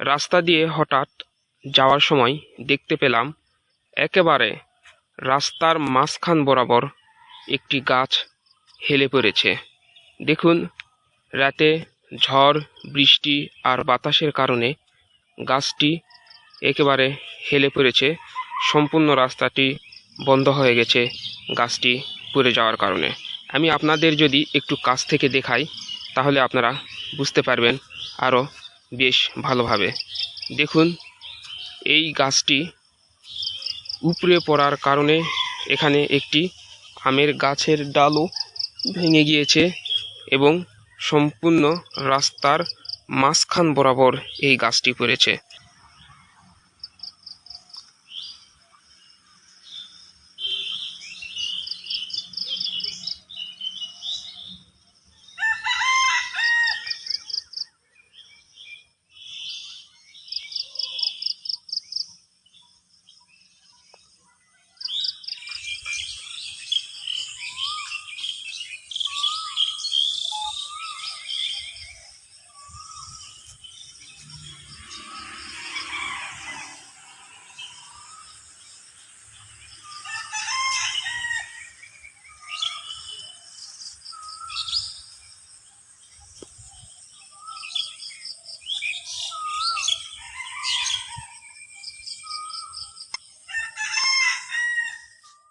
রাস্তা দিয়ে হঠাৎ যাওয়ার সময় দেখতে পেলাম একেবারে রাস্তার মাঝখান বরাবর একটি গাছ হেলে পড়েছে। দেখুন, রাতে ঝড়, বৃষ্টি আর বাতাসের কারণে গাছটি একেবারে হেলে পড়েছে। সম্পূর্ণ রাস্তাটি বন্ধ হয়ে গেছে গাছটি পড়ে যাওয়ার কারণে। আমি আপনাদের যদি একটু কাছ থেকে দেখাই, তাহলে আপনারা বুঝতে পারবেন আরও বেশ ভালোভাবে। দেখুন, এই গাছটি উপরে পড়ার কারণে এখানে একটি আমের গাছের ডালও ভেঙে গিয়েছে এবং সম্পূর্ণ রাস্তার মাঝখান বরাবর এই গাছটি পড়েছে।